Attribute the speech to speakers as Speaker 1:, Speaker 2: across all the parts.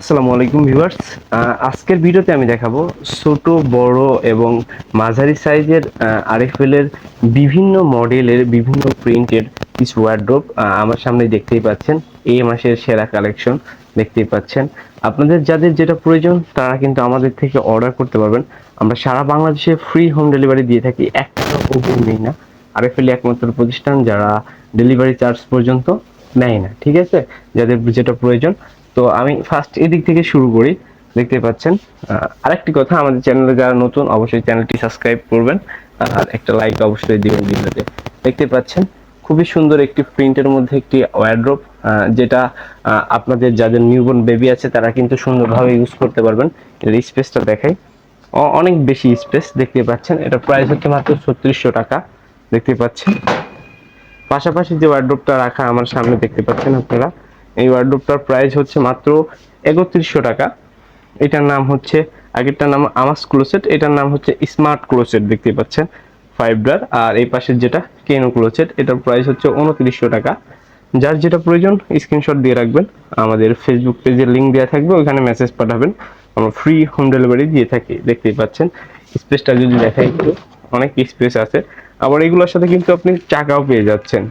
Speaker 1: আসসালামু আলাইকুম ভিউয়ার্স। আজকের ভিডিওতে আমি দেখাবো ছোট, বড় এবং মাঝারি সাইজের আরএফএল এর বিভিন্ন মডেলের, বিভিন্ন প্রিন্টের কিছু ওয়ার্ড্রোপ আমার সামনে দেখতেই পাচ্ছেন। এই মাসের সেরা কালেকশন দেখতেই পাচ্ছেন। আপনাদের যাদের যেটা প্রয়োজন, তারা কিন্তু আমাদের থেকে অর্ডার করতে পারবেন। আমরা সারা বাংলাদেশে ফ্রি হোম ডেলিভারি দিয়ে থাকি এক টাকা নেই না। আরএফএল একমাত্র প্রতিষ্ঠান যারা ডেলিভারি চার্জ পর্যন্ত নেয় না, ঠিক আছে? যাদের যেটা প্রয়োজন তো আমি ফার্স্ট এদিক থেকে শুরু করি, দেখতে পাচ্ছেন। আরেকটি কথা, আমাদের চ্যানেলে যারা নতুন, অবশ্যই চ্যানেলটি সাবস্ক্রাইব করবেন আর একটা লাইক অবশ্যই দিবেন ভিডিওতে। দেখতে পাচ্ছেন, খুবই সুন্দর একটি প্রিন্টের মধ্যে একটি ওয়ারড্রপ যেটা আপনাদের যাদের নিউবর্ন বেবি আছে, তারা কিন্তু সুন্দরভাবে ইউজ করতে পারবেন। এর স্পেসটা দেখাই। অনেক বেশি স্পেস দেখতে পাচ্ছেন। এটা প্রাইস হচ্ছে মাত্র ছত্রিশশো টাকা, দেখতে পাচ্ছেন। পাশাপাশি যে ওয়ার্ড্রোপটা রাখা আমার সামনে দেখতে পাচ্ছেন আপনারা এই ওয়ার্ড্রোপটার প্রাইস হচ্ছে মাত্র একত্রিশশো টাকা। এটার নাম হচ্ছে, আগেরটার নাম আমাস ক্লোসেট এটার নাম হচ্ছে স্মার্ট ক্লোসেট দেখতে পাচ্ছেন ফাইভ ড্রার আর এই পাশের যেটা কেনো ক্লোসেট এটার প্রাইস হচ্ছে উনত্রিশশো টাকা। যার যেটা প্রয়োজন স্ক্রিনশট দিয়ে রাখবেন, আমাদের ফেসবুক পেজের লিঙ্ক দেওয়া থাকবে, ওখানে মেসেজ পাঠাবেন, আমরা ফ্রি হোম ডেলিভারি দিয়ে থাকি, দেখতেই পাচ্ছেন। স্পেসটা যদি দেখাই একটু, অনেক স্পেস আছে। আবার এগুলোর সাথে কিন্তু আপনি চাকাও পেয়ে যাচ্ছেন।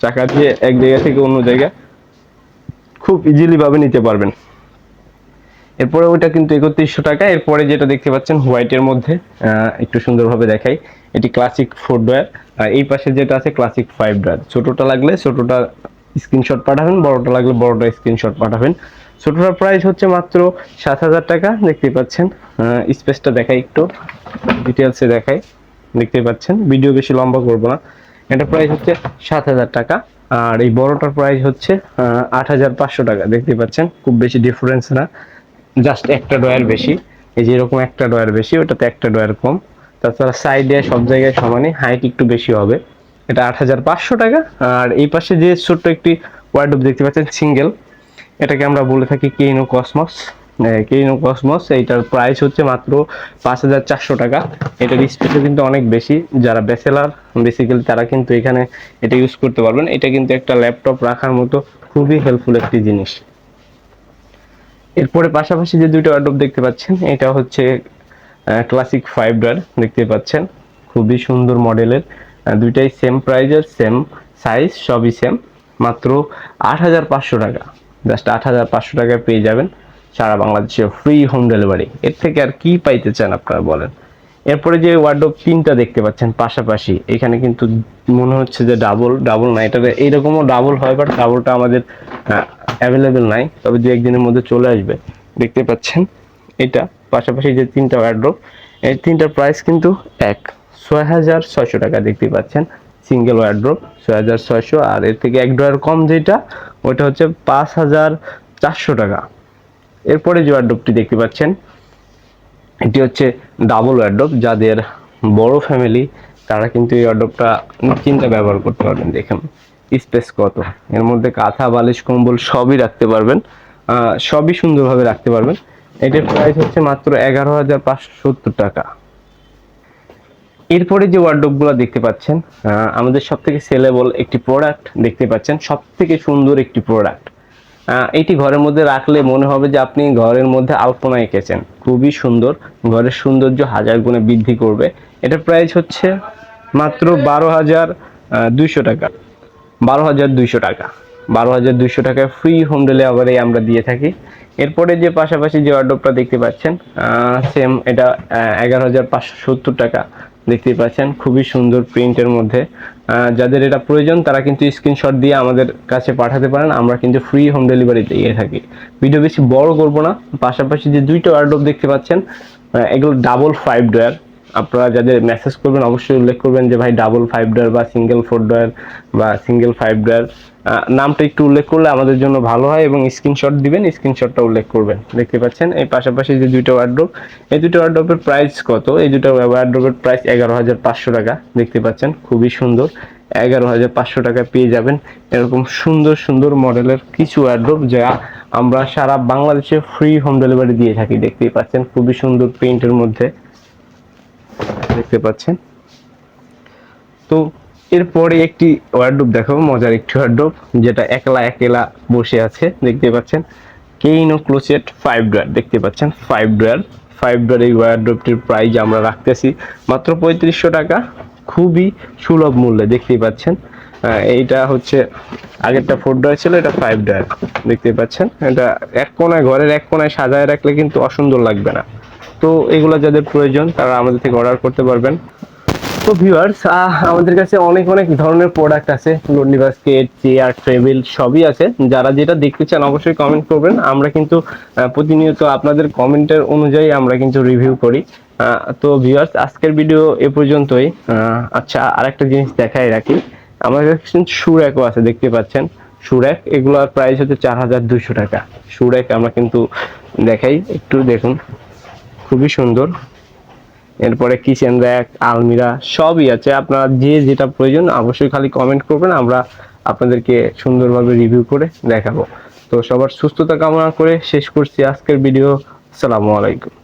Speaker 1: চাকা দিয়ে এক জায়গা থেকে অন্য জায়গায় খুব ইজিলি ভাবে নিতে পারবেন। এরপরে ওইটা কিন্তু একত্রিশশো টাকা। এরপরে যেটা দেখতে পাচ্ছেন হোয়াইটের মধ্যে একটু সুন্দরভাবে দেখাই। এটি ক্লাসিক ফোর ডয়ার আর এই পাশে যেটা আছে ক্লাসিক ফাইভ ডয়ার ছোটটা লাগলে ছোটটা স্ক্রিনশট পাঠাবেন, বড়টা লাগলে বড়টা স্ক্রিনশট পাঠাবেন। ছোটটার প্রাইস হচ্ছে মাত্র সাত হাজার টাকা। দেখতে পাচ্ছেন স্পেসটা দেখাই একটু। ডিটেলসে দেখাই। দেখতে পাচ্ছেন ভিডিও বেশি লম্বা করব না। এটা প্রাইস হচ্ছে সাত হাজার টাকা। আর এই বড়টার প্রাইস হচ্ছে আট হাজার পাঁচশো টাকা। দেখতে পাচ্ছেন, খুব বেশি ডিফারেন্স না। জাস্ট একটা ডয়ার বেশি। এই যে এরকম একটা ডয়ার বেশি, ওটাতে একটা ডয়ার কম। তাছাড়া সাইডে সব জায়গায় সমানই হাইট একটু বেশি হবে। এটা আট হাজার পাঁচশো টাকা। আর এই পাশে যে ছোট্ট একটি ওয়ার্ডরোব দেখতে পাচ্ছেন সিঙ্গেল এটাকে আমরা বলে থাকি কেইনো কসমস কেইনো কসমস এইটার প্রাইস হচ্ছে মাত্র পাঁচ হাজার চারশো টাকা। এটার স্পেসও কিন্তু অনেক বেশি। যারা ব্যাচেলার বেসিক্যালি তারা কিন্তু এখানে এটা ইউজ করতে পারবেন। এটা কিন্তু একটা ল্যাপটপ রাখার মতো খুবই হেল্পফুল একটি জিনিস। এরপরে পাশাপাশি যে দুইটা ওয়ার্ডরোব দেখতে পাচ্ছেন, এটা হচ্ছে ক্লাসিক ফাইভ ডয়ার দেখতে পাচ্ছেন। খুবই সুন্দর মডেলের দুইটাই সেম প্রাইজের সেম সাইজ সবই সেম মাত্র আট হাজার পাঁচশো টাকা। জাস্ট আট হাজার পাঁচশো টাকায় পেয়ে যাবেন। সারা বাংলাদেশে ফ্রি হোম ডেলিভারি এর থেকে আর কি পাইতে চান আপনারা বলেন? এরপরে যে ওয়ার্ডরোব তিনটা দেখতে পাচ্ছেন পাশাপাশি, এখানে কিন্তু মনে হচ্ছে যে ডাবল ডাবল না এটা এইরকমও ডাবল হয় বাট ডাবলটা আমাদের অ্যাভেলেবেল নাই। তবে দু একদিনের মধ্যে চলে আসবে। দেখতে পাচ্ছেন এটা। পাশাপাশি যে তিনটা ওয়ার্ডরোব এই তিনটার প্রাইস কিন্তু এক। ছয় হাজার ছয়শো টাকা দেখতে পাচ্ছেন সিঙ্গেল ওয়ার্ডরোব ছয় হাজার ছয়শো। আর এর থেকে এক ডলার কম যেটা ওটা হচ্ছে পাঁচ হাজার চারশো টাকা। এরপরে যে ওয়ার্ডরোবটি দেখতে পাচ্ছেন, এটি হচ্ছে ডাবল ওয়ার্ডরোব যাদের বড় ফ্যামিলি তারা কিন্তু এই ওয়ার্ডরোবটা নিশ্চিন্তে ব্যবহার করতে পারবেন। দেখেন স্পেস কত। এর মধ্যে কাঁথা, বালিশ, কম্বল সবই রাখতে পারবেন। সবই সুন্দরভাবে রাখতে পারবেন। এটার প্রাইস হচ্ছে মাত্র এগারো হাজার পাঁচশো সত্তর টাকা। এরপরে যে ওয়ার্ডরোবগুলো দেখতে পাচ্ছেন আমাদের সব থেকে সেলেবল একটি প্রোডাক্ট দেখতে পাচ্ছেন সব থেকে সুন্দর একটি প্রোডাক্ট এটি ঘরের মধ্যে রাখলে মনে হবে যে আপনি ঘরের মধ্যে আলপনা এঁকেছেন। খুবই সুন্দর। ঘরের সৌন্দর্য হাজার গুণে বৃদ্ধি করবে। এটার প্রাইস হচ্ছে মাত্র বারো হাজার দুইশো টাকা। বারো হাজার দুইশো টাকা। বারো হাজার দুইশো টাকায় ফ্রি হোম ডেলিভারি আমরা দিয়ে থাকি। এরপরে যে পাশাপাশি যে ওয়ার্ডরোবটা দেখতে পাচ্ছেন সেম এটা এগারো হাজার পাঁচশো সত্তর টাকা দেখতে পাচ্ছেন। খুবই সুন্দর প্রিন্টের মধ্যে। যাদের এটা প্রয়োজন, তারা কিন্তু স্ক্রিনশট দিয়ে আমাদের কাছে পাঠাতে পারেন। আমরা কিন্তু ফ্রি হোম ডেলিভারি দিয়ে থাকি। ভিডিও বেশি বড় করব না। পাশাপাশি যে দুইটা ওয়ার্ডরোব দেখতে পাচ্ছেন এগুলো ডাবল ফাইভ ডয়ার আপনারা যাদের মেসেজ করবেন, অবশ্যই উল্লেখ করবেন যে, ভাই ডাবল ফাইভ ডয়ার বা সিঙ্গেল ফোর ডয়ার বা সিঙ্গেল ফাইভ ডয়ার নামটা একটু উল্লেখ করলে আমাদের জন্য ভালো হয় এবং স্ক্রিনশট দিবেন স্ক্রিনশটটা উল্লেখ করবেন। দেখতে পাচ্ছেন, এই পাশাপাশি যে দুইটা ওয়ার্ড্রোব এই দুটো ওয়ার্ড্রোবের প্রাইস কত? এই দুটো ওয়ার্ড্রোবের প্রাইস এগারো হাজার পাঁচশো টাকা। দেখতে পাচ্ছেন, খুবই সুন্দর। এগারো হাজার পাঁচশো টাকা পেয়ে যাবেন এরকম সুন্দর সুন্দর মডেলের কিছু ওয়ার্ড্রোব যা আমরা সারা বাংলাদেশে ফ্রি হোম ডেলিভারি দিয়ে থাকি। দেখতেই পাচ্ছেন, খুবই সুন্দর প্রিন্টের মধ্যে। দেখতে পাচ্ছেন। তো এরপরে একটি ওয়ার্ডরোব দেখাবো, মজার একটি ওয়ার্ডরোব যেটা একলা একলা বসে আছে, দেখতে পাচ্ছেন। কেইনো ক্লোসেট ফাইভ ড্রয়ার দেখতে পাচ্ছেন ফাইভ ড্রয়ার ফাইভ ড্রয়ার এই ওয়ারড্রপটির প্রাইস আমরা রাখতেছি মাত্র পঁয়ত্রিশশো টাকা, খুবই সুলভ মূল্যে দেখতেই পাচ্ছেন। এইটা হচ্ছে, আগেরটা ফোর ড্রয়ার ছিল, এটা ফাইভ ড্রয়ার দেখতে পাচ্ছেন। এটা এক কোনায়, ঘরের এক কোনায় সাজায় রাখলে কিন্তু অসুন্দর লাগবে না। তো এগুলো যাদের প্রয়োজন, তারা আমাদের থেকে অর্ডার করতে পারবেন। তো ভিউয়ার্স আমাদের কাছে অনেক অনেক ধরনের প্রোডাক্ট আছে। লোডনি বাস্কেট চেয়ার টেবিল সবই আছে। যারা যেটা দেখতে চান, অবশ্যই কমেন্ট করবেন। আমরা কিন্তু প্রতিনিয়ত আপনাদের কমেন্টের অনুযায়ী আমরা কিন্তু রিভিউ করি। তো ভিউয়ার্স আজকের ভিডিও এ পর্যন্তই। আচ্ছা আরেকটা জিনিস দেখাই রাখি। আমাদের কাছে সুরেকও আছে, দেখতে পাচ্ছেন। সুরেক এগুলোর প্রাইস হচ্ছে চার হাজার দুশো টাকা। সুরেক আমরা কিন্তু দেখাই, একটু দেখুন। খুবই সুন্দর। এরপরে কিচেন র্যাক, আলমিরা, সবই আছে। আপনারা যে যেটা প্রয়োজন অবশ্যই খালি কমেন্ট করবেন, আমরা আপনাদেরকে সুন্দরভাবে রিভিউ করে দেখাবো। তো সবার সুস্থতা কামনা করে শেষ করছি আজকের ভিডিও আসসালামু আলাইকুম।